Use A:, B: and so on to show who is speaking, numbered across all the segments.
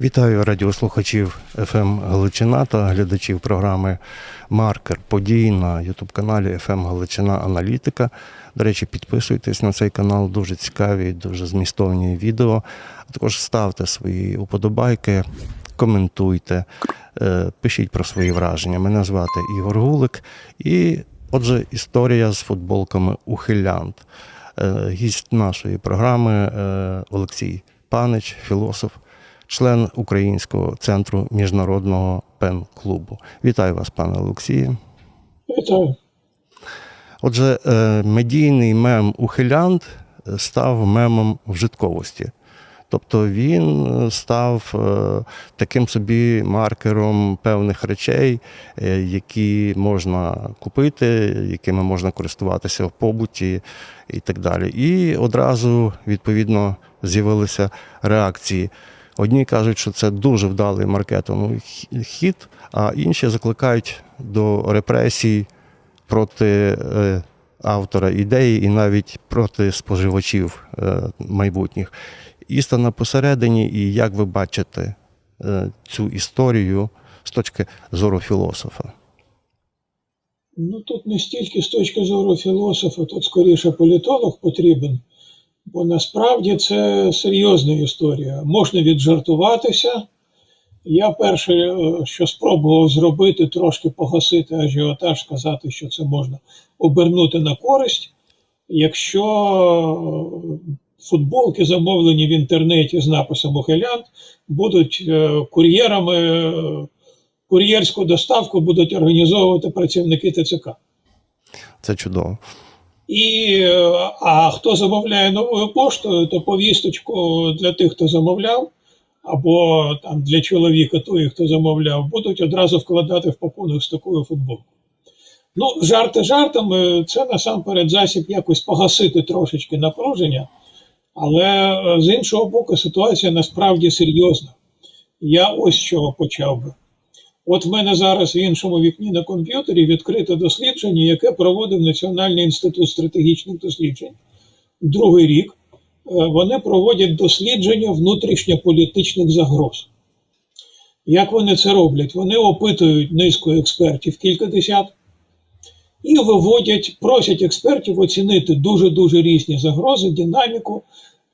A: Вітаю радіослухачів ФМ Галичина та глядачів програми Маркер подій на Ютуб-каналі ФМ Галичина Аналітика. До речі, підписуйтесь на цей канал, дуже цікаві, дуже змістовні відео. А також ставте свої уподобайки, коментуйте, е, пишіть про свої враження. Мене звати Ігор Гулик. І отже, історія з футболками Ухилянт. Е, Гість нашої програми е, Олексій Панич, філософ член Українського центру міжнародного пен-клубу. Вітаю вас, пане Олексію.
B: Вітаю.
A: Отже, е, медійний мем ухилянт е, став мемом вжитковості. Тобто він е, став е, таким собі маркером певних речей, які можна купити, якими можна користуватися в побуті і так далі. І одразу, відповідно, з'явилися реакції. Одні кажуть, що це дуже вдалий маркетинговий хід, а інші закликають до репресій проти е, автора ідеї і навіть проти споживачів е, майбутніх. Істина посередині, і як ви бачите е, цю історію з точки зору філософа?
B: Ну тут не стільки з точки зору філософа, тут скоріше політолог потрібен, бо насправді це серйозна історія. Можна віджартуватися. Я перше, е, що спробував зробити, трошки погасити ажіотаж, сказати, що це можна обернути на користь. Якщо е, футболки, замовлені в інтернеті з написом «Ухилянт», будуть е, кур'єрами, кур'єрську доставку будуть організовувати працівники ТЦК.
A: Це чудово.
B: І, е, а хто замовляє новою поштою, то повісточку для тих, хто замовляв, або там для чоловіка тої, хто замовляв, будуть одразу вкладати в пакунок з такою футболкою. Ну, жарти жартами, це насамперед засіб якось погасити трошечки напруження, але е, з іншого боку, ситуація насправді серйозна. Я ось чого почав би. От в мене зараз в іншому вікні на комп'ютері відкрите дослідження, яке проводив Національний інститут стратегічних досліджень. Другий рік Е, вони проводять дослідження внутрішньополітичних загроз. Як вони це роблять? Вони опитують низку експертів, кілька десят, і виводять, просять експертів оцінити дуже-дуже різні загрози, динаміку,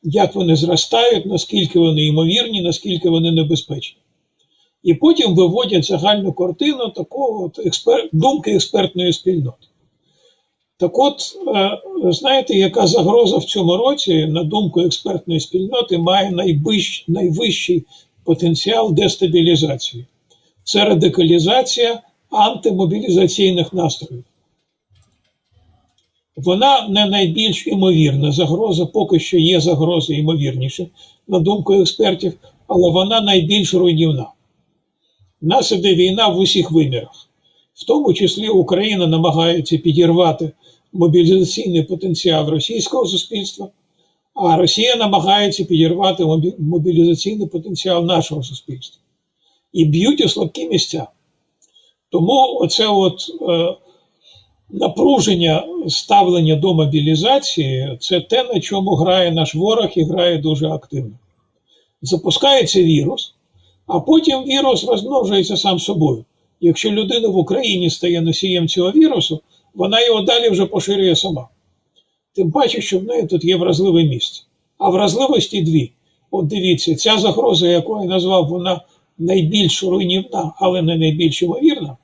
B: як вони зростають, наскільки вони ймовірні, наскільки вони небезпечні. І потім виводять загальну картину такого от експер... думки експертної спільноти. Так от, е, знаєте, яка загроза в цьому році, на думку експертної спільноти, має найвищ... найвищий потенціал дестабілізації. Це радикалізація антимобілізаційних настроїв. Вона не найбільш імовірна загроза, поки що є загрози ймовірніше, на думку експертів, але вона найбільш руйнівна. Нас іде війна в усіх вимірах. В тому числі Україна намагається підірвати мобілізаційний потенціал російського суспільства, а Росія намагається підірвати мобілізаційний потенціал нашого суспільства. І б'ють у слабкі місця. Тому оце от е, напруження ставлення до мобілізації це те, на чому грає наш ворог і грає дуже активно. Запускається вірус, а потім вірус розмножується сам собою. Якщо людина в Україні стає носієм цього вірусу, вона його далі вже поширює сама. Тим паче, що в неї тут є вразливе місце. А вразливості дві. От дивіться, ця загроза, яку я назвав, вона найбільш руйнівна, але не найбільш ймовірна.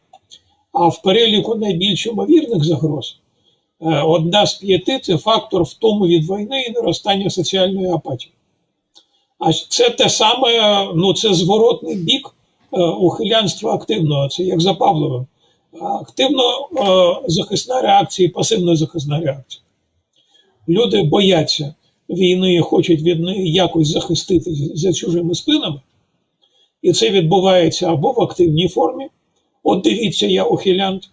B: А в переліку найбільш ймовірних загроз е, одна з п'яти це фактор втому від війни і наростання соціальної апатії. А це те саме, ну це зворотний бік е, ухилянства активного, це як за Павловим. Активно е, захисна реакція і пасивно захисна реакція. Люди бояться війни і хочуть від неї якось захистити за чужими спинами. І це відбувається або в активній формі, от дивіться, я ухилянт,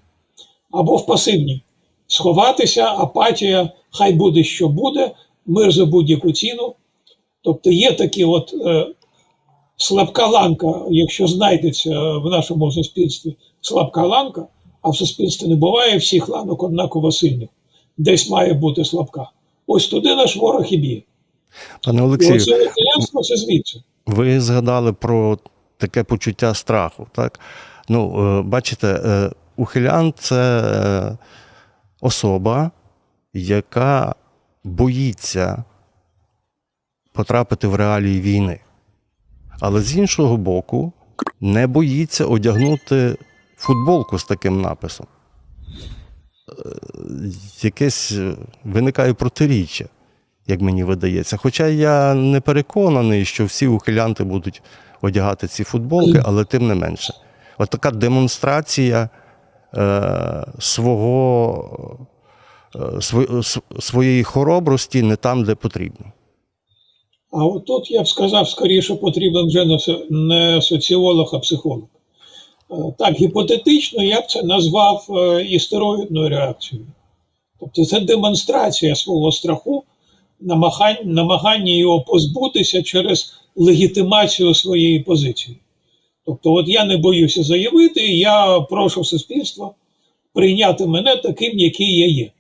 B: або в пасивній. Сховатися, апатія, хай буде, що буде, мир за будь-яку ціну. Тобто є такі от е, слабка ланка, якщо знайдеться в нашому суспільстві слабка ланка, а в суспільстві не буває всіх ланок однаково сильних, десь має бути слабка. Ось туди наш ворог і б'є.
A: Пане Олексію,
B: це звідси.
A: Ви згадали про таке почуття страху. Так? Ну, е, бачите, е, ухилянт це е, особа, яка боїться потрапити в реалії війни. Але з іншого боку, не боїться одягнути футболку з таким написом. Е, Якесь е, виникає протиріччя, як мені видається. Хоча я не переконаний, що всі ухилянти будуть одягати ці футболки, але тим не менше. От така демонстрація е, свого, е, своєї хоробрості не там, де потрібно.
B: А от тут я б сказав, скоріше потрібен вже не соціолог, а психолог. Е, Так, гіпотетично я б це назвав е, істероїдною реакцією. Тобто це демонстрація свого страху, намагання, намагання його позбутися через легітимацію своєї позиції. Тобто, от я не боюся заявити, я прошу суспільство прийняти мене таким, який я є.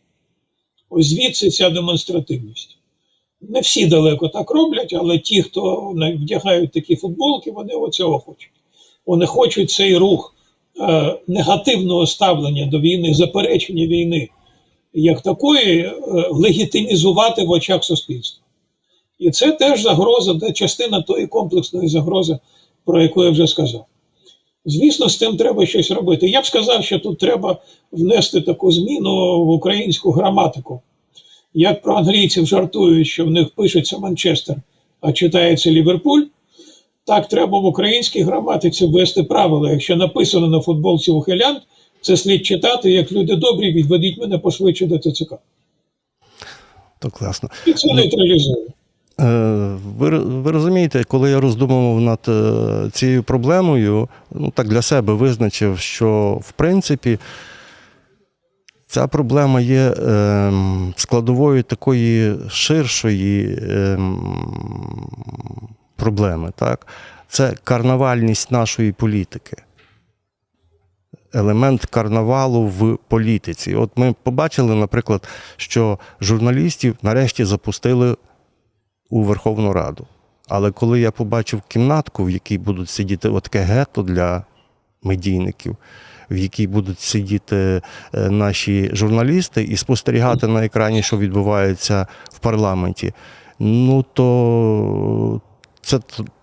B: Ось звідси ця демонстративність. Не всі далеко так роблять, але ті, хто вдягають такі футболки, вони оцього хочуть. Вони хочуть цей рух е, негативного ставлення до війни, заперечення війни як такої, е, легітимізувати в очах суспільства. І це теж загроза, де частина тої комплексної загрози, про яку я вже сказав. Звісно, з тим треба щось робити. Я б сказав, що тут треба внести таку зміну в українську граматику. Як про англійців жартують, що в них пишеться Манчестер, а читається Ліверпуль, так треба в українській граматиці ввести правила. Якщо написано на футболці ухилянт, це слід читати, як люди добрі, відведіть мене пошвидше до ТЦК.
A: То класно.
B: І це нейтралізує.
A: Е, Ви, ви розумієте, коли я роздумував над е, цією проблемою, ну так для себе визначив, що в принципі ця проблема є е, складовою такої ширшої е, проблеми. Так? Це карнавальність нашої політики. Елемент карнавалу в політиці. От ми побачили, наприклад, що журналістів нарешті запустили у Верховну Раду. Але коли я побачив кімнатку, в якій будуть сидіти от таке гетто для медійників, в якій будуть сидіти е, наші журналісти і спостерігати на екрані, що відбувається в парламенті, ну то це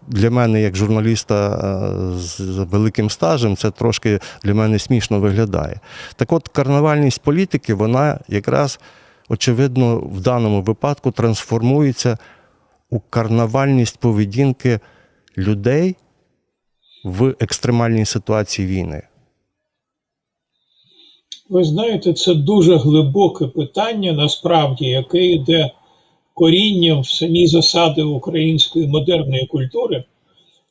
A: для мене, як журналіста е, з великим стажем, це трошки для мене смішно виглядає. Так от, карнавальність політики, вона якраз, очевидно, в даному випадку трансформується у карнавальність поведінки людей в екстремальній ситуації війни.
B: Ви знаєте, це дуже глибоке питання, насправді, яке йде корінням в самі засади української модерної культури.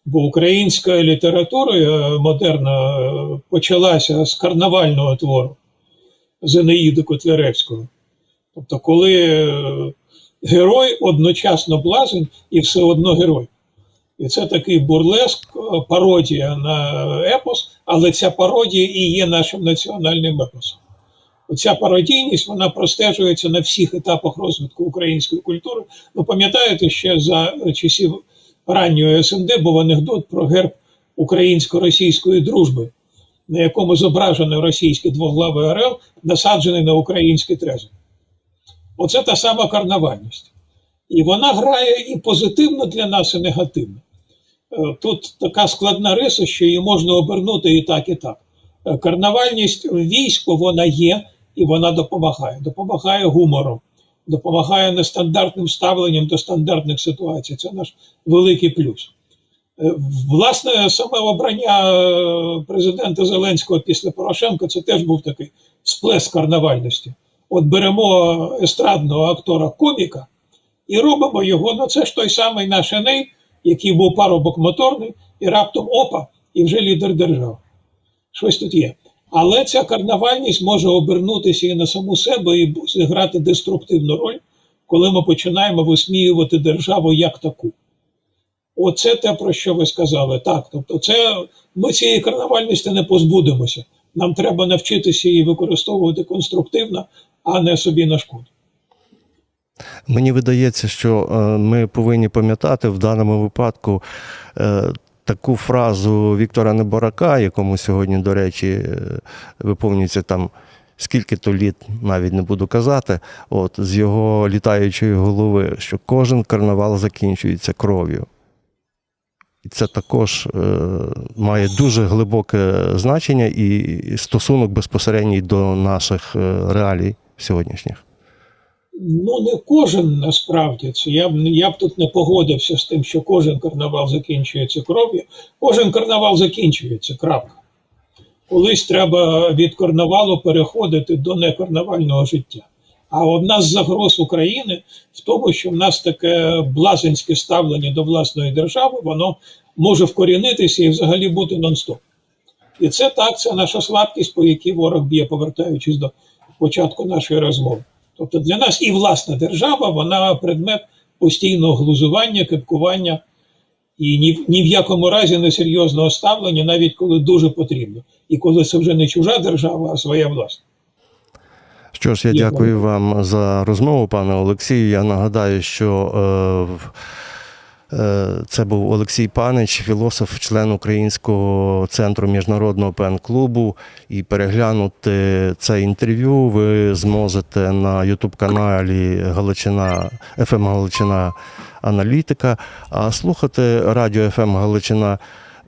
B: Бо українська література е, модерна е, почалася з карнавального твору Зенаїди Котляревського. Тобто, коли е, герой одночасно блазень і все одно герой. І це такий бурлеск, пародія на епос, але ця пародія і є нашим національним епосом. Оця пародійність вона простежується на всіх етапах розвитку української культури. Ви пам'ятаєте, ще за часів ранньої СНД був анекдот про герб українсько-російської дружби, на якому зображений російський двоглавий орел, насаджений на український трезуб. Оце та сама карнавальність. І вона грає і позитивно для нас, і негативно. Е, Тут така складна риса, що її можна обернути і так, і так. Е, Карнавальність в війську вона є і вона допомагає. Допомагає гумором, допомагає нестандартним ставленням до стандартних ситуацій. Це наш великий плюс. Е, Власне, саме обрання президента Зеленського після Порошенка це теж був такий сплеск карнавальності. От беремо естрадного актора коміка і робимо його. Ну це ж той самий наш Еней, який був парубок моторний, і раптом опа, і вже лідер держави. Щось тут є. Але ця карнавальність може обернутися і на саму себе, і зіграти деструктивну роль, коли ми починаємо висміювати державу як таку. Оце те, про що ви сказали. Так, тобто, це ми цієї карнавальності не позбудемося. Нам треба навчитися її використовувати конструктивно, а не собі на шкоду.
A: Мені видається, що е, ми повинні пам'ятати в даному випадку е, таку фразу Віктора Неборака, якому сьогодні, до речі, е, виповнюється там скільки то літ, навіть не буду казати, от з його літаючої голови, що кожен карнавал закінчується кров'ю. І це також е, має дуже глибоке значення і стосунок безпосередній до наших реалій сьогоднішніх.
B: Ну, не кожен насправді це. Я б, я б тут не погодився з тим, що кожен карнавал закінчується кров'ю. Кожен карнавал закінчується, крапка. Колись треба від карнавалу переходити до некарнавального життя. А одна з загроз України в тому, що в нас таке блазенське ставлення до власної держави, воно може вкорінитися і взагалі бути нон-стоп. І це так, це наша слабкість, по якій ворог б'є, повертаючись до початку нашої розмови. Тобто для нас і власна держава, вона предмет постійного глузування, кипкування і ні, в- ні в якому разі не серйозного ставлення, навіть коли дуже потрібно. І коли це вже не чужа держава, а своя власна.
A: Що ж, я дякую вам за розмову, пане Олексію. Я нагадаю, що е, це був Олексій Панич, філософ, член Українського центру міжнародного пен-клубу. І переглянути це інтерв'ю ви зможете на Ютуб-каналі Галичина ФМ Галичина Аналітика. А слухати радіо ФМ Галичина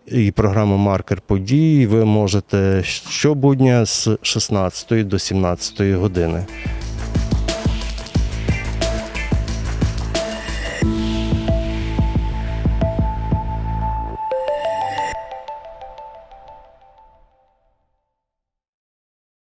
A: і програму Маркер подій ви можете щобудня з 16 до 17 години.